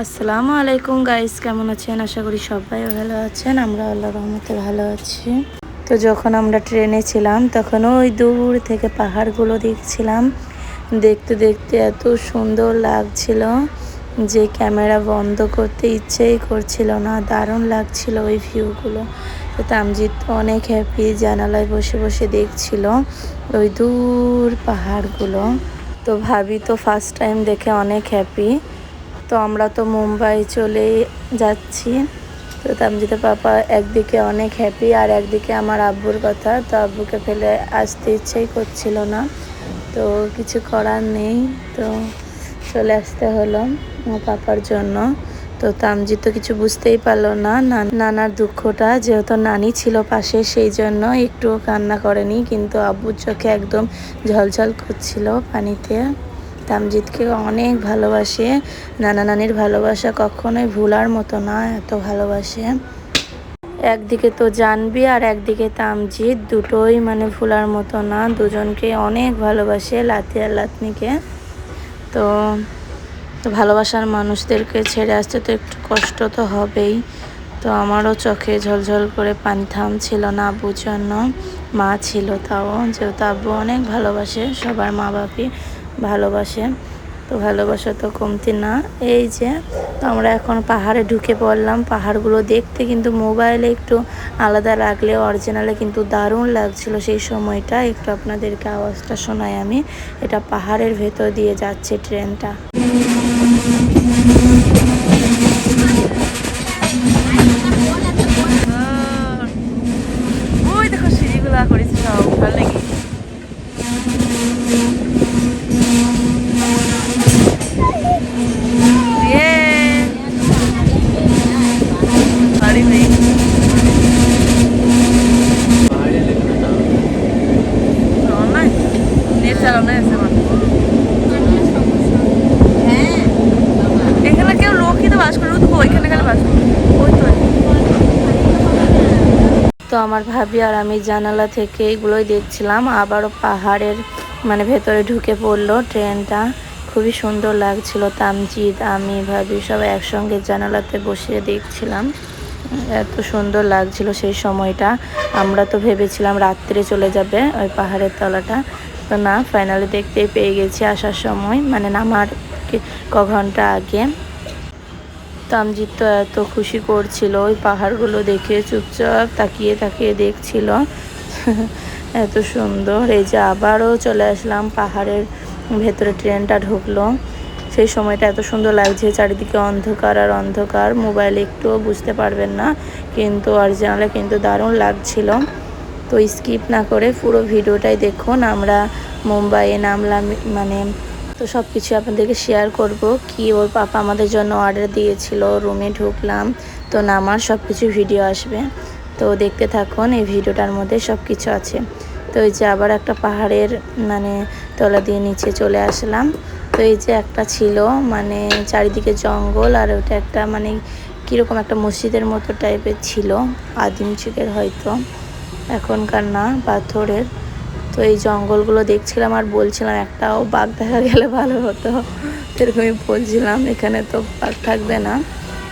আসসালামু আলাইকুম গাইস কেমন আছেন? আশা করি সবাই ভালো আছেন, আমরা আল্লাহ রহমতে ভালো আছি। তো যখন আমরা ট্রেনে ছিলাম, তখন ওই দূর থেকে পাহাড়গুলো দেখছিলাম। দেখতে দেখতে এত সুন্দর লাগছিল যে ক্যামেরা বন্ধ করতে ইচ্ছেই করছিল না, দারুণ লাগছিল ওই ভিউগুলো তো তামজিৎ অনেক হ্যাপি জানালায় বসে বসে দেখছিল ওই দূর পাহাড়গুলো। তো ভাবি তো ফার্স্ট টাইম দেখে অনেক হ্যাপি তো আমরা তো মুম্বাই চলে যাচ্ছি। তো তামজিদের পাপা একদিকে অনেক হ্যাপি আর একদিকে আমার আব্বুর কথা। তো আব্বুকে ফেলে আসতে ইচ্ছেই করছিল না। তো কিছু করার নেই। তো চলে আসতে হলো আমার পাপার জন্য। তো তামজি তো কিছু বুঝতেই পারল না। না- নানার দুঃখটা, যেহেতু নানি ছিল পাশে, সেই জন্য একটুও কান্না করেনি। কিন্তু আব্বুর চোখে একদম ঝলঝল করছিল পানিতে। তামজিৎকে অনেক ভালোবাসে। নানা নানির ভালোবাসা কখনোই ভুলার মতো না, এত ভালোবাসে। একদিকে তো জানবি আর একদিকে তামজিৎ দুটোই মানে ভুলার মতো না, দুজনকে অনেক ভালোবাসে লাতি আর লাতনিকে। তো ভালোবাসার মানুষদেরকে ছেড়ে আসতে তো একটু কষ্ট তো হবেই। তো আমারও চোখে ঝলঝল করে পানি থামছিল না আব্বুর জন্য মা ছিল তাও, যেহেতু আব্বু অনেক ভালোবাসে সবার মা বাপি ভালোবাসে। তো ভালোবাসা তো কমতি না। এই যে আমরা এখন পাহাড়ে ঢুকে পড়লাম। পাহাড়গুলো দেখতে কিন্তু মোবাইলে একটু আলাদা লাগলে অরিজিনালে কিন্তু দারুণ লাগছিল সেই সময়টা। একটু আপনাদেরকে আওয়াজটা শোনাই আমি। এটা পাহাড়ের ভেতর দিয়ে যাচ্ছে ট্রেনটা। ওই দেখো সব। ভালো লাগে Bien. Sorry, babe. Online? Net চালাও না এসে আমার। এখানে কেউ লোকই তো বাস করে ও তো ওইখানে খালি বাস করে ওই তো তো আমার ভাবি আর আমি জানালা থেকে এগুলোই দেখছিলাম। আবারও পাহাড়ের মানে ভেতরে ঢুকে পড়ল ট্রেনটা। খুবই সুন্দর লাগছিল। তামজিদ, আমি, ভাবি সবাই একসঙ্গে জানালাতে বসে দেখছিলাম। এত সুন্দর লাগছিল সেই সময়টা। আমরা তো ভেবেছিলাম রাত্রে চলে যাবে ওই পাহাড়ের তলাটা। তো না ফাইনালি দেখতেই পেয়ে গেছি আসার সময়। মানে নামার ক ঘণ্টা আগে। তামজিৎ তো এত খুশি করছিল, ওই পাহাড়গুলো দেখে চুপচাপ তাকিয়ে তাকিয়ে দেখছিল। এত সুন্দর, এই যে আবারও চলে আসলাম পাহাড়ের ভেতরে, ট্রেনটা ঢুকলো। সেই সময়টা এত সুন্দর লাগছে, চারিদিকে অন্ধকার আর অন্ধকার, মোবাইলে একটুও বুঝতে পারবেন না, কিন্তু অরিজিনালে কিন্তু দারুণ লাগছিল। তো স্কিপ না করে পুরো ভিডিওটাই দেখুন, আমরা মুম্বাইয়ে নামলাম মানে তো সব কিছু আপনাদেরকে শেয়ার করব। কি ওর পাপা আমাদের জন্য অর্ডার দিয়েছিল রুমে ঢুকলাম। তো নামার সব কিছু ভিডিও আসবে। তো দেখতে থাকুন, এই ভিডিওটার মধ্যে সব কিছু আছে। তো এই যে আবার একটা পাহাড়ের মানে তলা দিয়ে নিচে চলে আসলাম। তো এই যে একটা ছিল মানে চারিদিকে জঙ্গল, আর ওটা একটা মানে কীরকম একটা মসজিদের মতো টাইপের ছিল। আদিম যুগের হয়তো, এখনকার না, পাথরের। তো এই জঙ্গলগুলো দেখছিলাম আর বলছিলাম, একটাও বাঘ দেখা গেলে ভালো হতো। এরকমই বলছিলাম, এখানে তো বাঘ থাকবে না,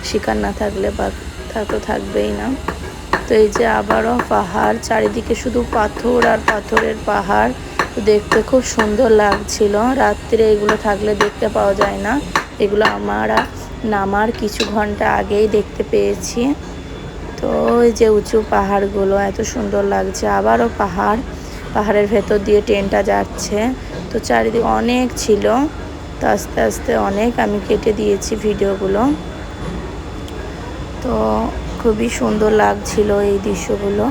শিকার না থাকলে বাঘ তা থাকবেই না। তো এই যে আবারও পাহাড়, চারিদিকে শুধু পাথর আর পাথরের পাহাড়, দেখতে খুব সুন্দর লাগছিল। রাত্রে এগুলো থাকলে দেখতে পাওয়া যায় না। এগুলো আমার নামার কিছু ঘণ্টা আগেই দেখতে পেয়েছি। তো ওই যে উঁচু পাহাড়গুলো, এত সুন্দর লাগছে। আবারও পাহাড় পাহাড়ের ভেতর দিয়ে ট্রেনটা যাচ্ছে। তো চারিদিকে অনেক ছিল। তো আস্তে আস্তে অনেক আমি কেটে দিয়েছি ভিডিওগুলো। তো খুবই সুন্দর লাগছিল এই দৃশ্যগুলো।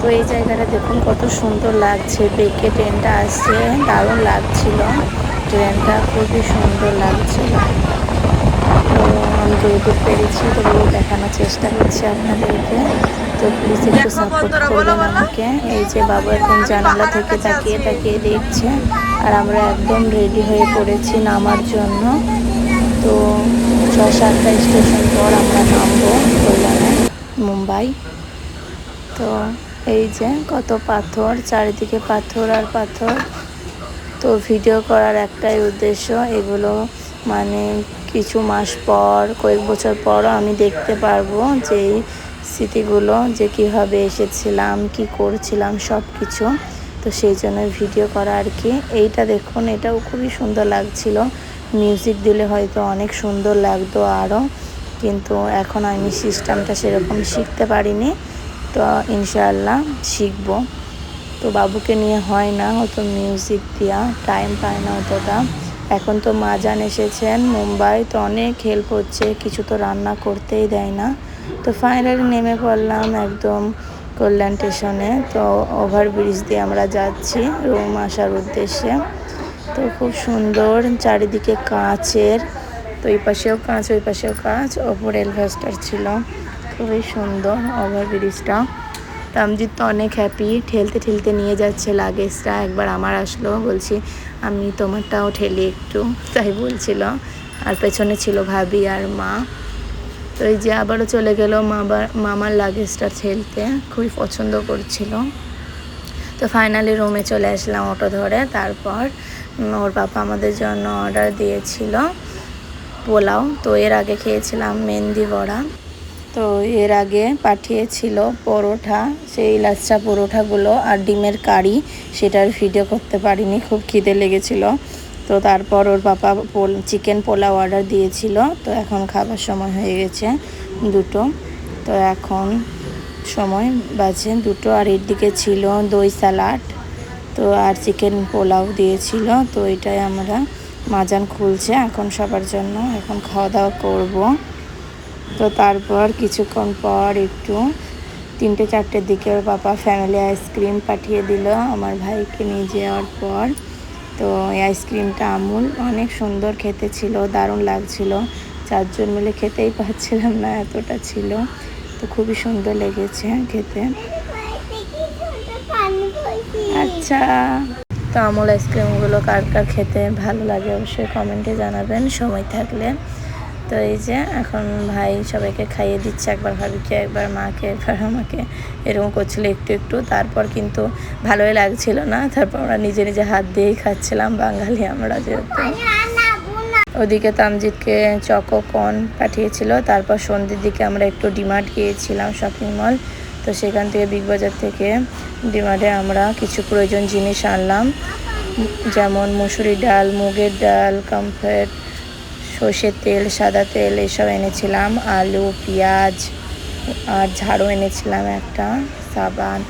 তো এই জায়গাটা দেখুন কত সুন্দর লাগছে। বেঁকে ট্রেনটা আসছে, দারুণ লাগছিল। ট্রেনটা খুবই সুন্দর লাগছিল। আমি যেহেতু পেরেছি তবুও দেখানোর চেষ্টা করছি আপনাদেরকে। তো প্লিজ একটু সাপোর্ট করবেন আমাকে। এই যে বাবু এখন জানালা থেকে তাকিয়ে তাকিয়ে দেখছে আর আমরা একদম রেডি হয়ে পড়েছি নামার জন্য। তো ছ সাতটা স্টেশন পর আমরা নামবো কল্যাণে মুম্বাই। তো এই যে কত পাথর চারিদিকে পাথর আর পাথর। তো ভিডিও করার একটাই উদ্দেশ্য এগুলো মানে কিছু মাস পর, কয়েক বছর পরও আমি দেখতে পারব যে এই স্মৃতিগুলো, যে কীভাবে এসেছিলাম, কি করছিলাম সব কিছু তো সেই জন্য ভিডিও করা আর কি। এইটা দেখুন, এটাও খুবই সুন্দর লাগছিল। মিউজিক দিলে হয়তো অনেক সুন্দর লাগতো আরও কিন্তু এখন আমি সিস্টেমটা সেরকম শিখতে পারিনি। তো ইনশাআল্লাহ শিখব। তো বাবুকে নিয়ে হয় না অত মিউজিক দেওয়া টাইম পায় না অতটা। এখন তো মা মাজান এসেছেন, মুম্বাই তো অনেক হেল্প হচ্ছে, কিছু তো রান্না করতেই দেয় না। তো ফাইনালি নেমে পড়লাম একদম কল্যাণ স্টেশনে তো ওভারব্রিজ দিয়ে আমরা যাচ্ছি রুম আসার উদ্দেশ্যে। তো খুব সুন্দর, চারিদিকে কাঁচের, তো এই পাশেও কাঁচ, ওই পাশেও কাঁচ, ওপর এলভেস্টার ছিল। খুবই সুন্দর ওভারব্রিজটা তামজিৎ তো অনেক হ্যাপি ঠেলতে ঠেলতে নিয়ে যাচ্ছে লাগেজটা। একবার আমার আসলো, বলছি, আমি তোমারটাও ঠেলি একটু। তাই বলছিল, আর পেছনে ছিল ভাবি আর মা। তো এই যে আবারও চলে গেল মাবার, মামার লাগেজটা ঠেলতে, খুবই পছন্দ করছিল। তো ফাইনালি রুমে চলে আসলাম অটো ধরে। তারপর ওর পাপা আমাদের জন্য অর্ডার দিয়েছিল পোলাও। তো এর আগে খেয়েছিলাম মেহেন্দি বড়া। তো এর আগে পাঠিয়েছিল পরোঠা, সেই লাচ্চা পরোঠাগুলো আর ডিমের কারি, সেটার ভিডিও করতে পারিনি, খুব খিদে লেগেছিল। তো তারপর ওর পাপা চিকেন পোলাও অর্ডার দিয়েছিল, তো এখন খাবার সময় হয়ে গেছে দুটো। তো এখন সময় বাজে দুটো আর এর দিকে ছিল দই স্যালাড তো আর চিকেন পোলাও দিয়েছিল, তো এটাই আমরা মাজান খুলছে এখন সবার জন্য, এখন খাওয়া দাওয়া করব। তো তারপর কিছুক্ষণ পর একটু তিনটে চারটের দিকে ওর বাবা ফ্যামিলি আইসক্রিম পাঠিয়ে দিল আমার ভাইকে নিয়ে যাওয়ার পর। তো এই আইসক্রিমটা আমুল, অনেক সুন্দর খেতে ছিল, দারুণ লাগছিল। চারজন মিলে খেতেই পাচ্ছিলাম না, এতটা ছিল। তো খুবই সুন্দর লেগেছে খেতে। আচ্ছা তো আমুল আইসক্রিমগুলো কার কার খেতে ভালো লাগে অবশ্যই কমেন্টে জানাবেন। সময় থাকলে তো এই যে এখন ভাই সবাইকে খাইয়ে দিচ্ছে একবার ভাবিকে একবার মাকে একবার আমাকে। এরকম করছিল একটু একটু। তারপর কিন্তু ভালোই লাগছিল না। তারপর আমরা নিজে নিজে হাত দিয়েই খাচ্ছিলাম বাঙালি আমরা যেহেতু। ওদিকে তামজিৎকে চকোকন পাঠিয়েছিল। তারপর সন্ধ্যের দিকে আমরা একটু ডিমার্ট গিয়েছিলাম শপিং মল তো সেখান থেকে বিগ বাজার থেকে ডিমার্টে আমরা কিছু প্রয়োজন জিনিস আনলাম। যেমন মুসুরি ডাল মুগের ডাল কমফেট সর্ষের তেল, সাদা তেল এসব এনেছিলাম, আলু, পেঁয়াজ আর ঝাড়ু এনেছিলাম একটা, সাবান,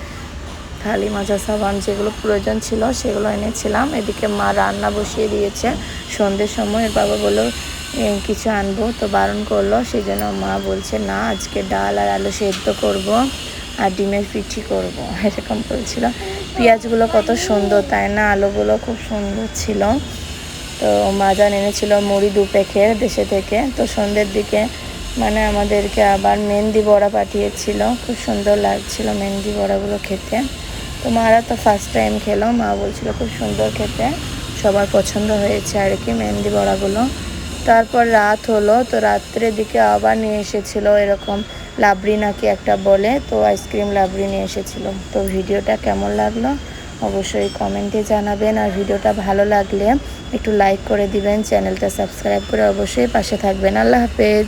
থালি মাজা সাবান যেগুলো প্রয়োজন ছিল সেগুলো এনেছিলাম। এদিকে মা রান্না বসিয়ে দিয়েছে। সন্ধ্যের সময় এর বাবা বলল কিছু আনব। তো বারণ করল, সেই জন্য মা বলছে, না, আজকে ডাল আর আলু সেদ্ধ করব আর ডিমের পিঠি করব। এরকম বলছিল। পেঁয়াজগুলো কত সুন্দর, তাই না? আলুগুলো খুব সুন্দর ছিল। তো মাজান এনেছিল মুড়ি দু প্যাকেট দেশে থেকে। তো সন্ধ্যের দিকে মানে আমাদেরকে আবার মেহেন্দি বড়া পাঠিয়েছিল। খুব সুন্দর লাগছিল মেহেন্দি বড়াগুলো খেতে। তো মারা তো ফার্স্ট টাইম খেলো, মা বলছিল খুব সুন্দর খেতে। সবার পছন্দ হয়েছে আর কি মেহেন্দি বড়াগুলো। তারপর রাত হলো, তো রাত্রের দিকে আবার নিয়ে এসেছিল এরকম লাবড়ি নাকি একটা বলে, তো আইসক্রিম লাবড়ি নিয়ে এসেছিল। তো ভিডিওটা কেমন লাগল? অবশ্যই কমেন্টে জানাবেন। আর ভিডিওটা ভালো লাগলে একটু লাইক করে দিবেন, চ্যানেলটা সাবস্ক্রাইব করে অবশ্যই পাশে থাকবেন। আল্লাহ হাফেজ।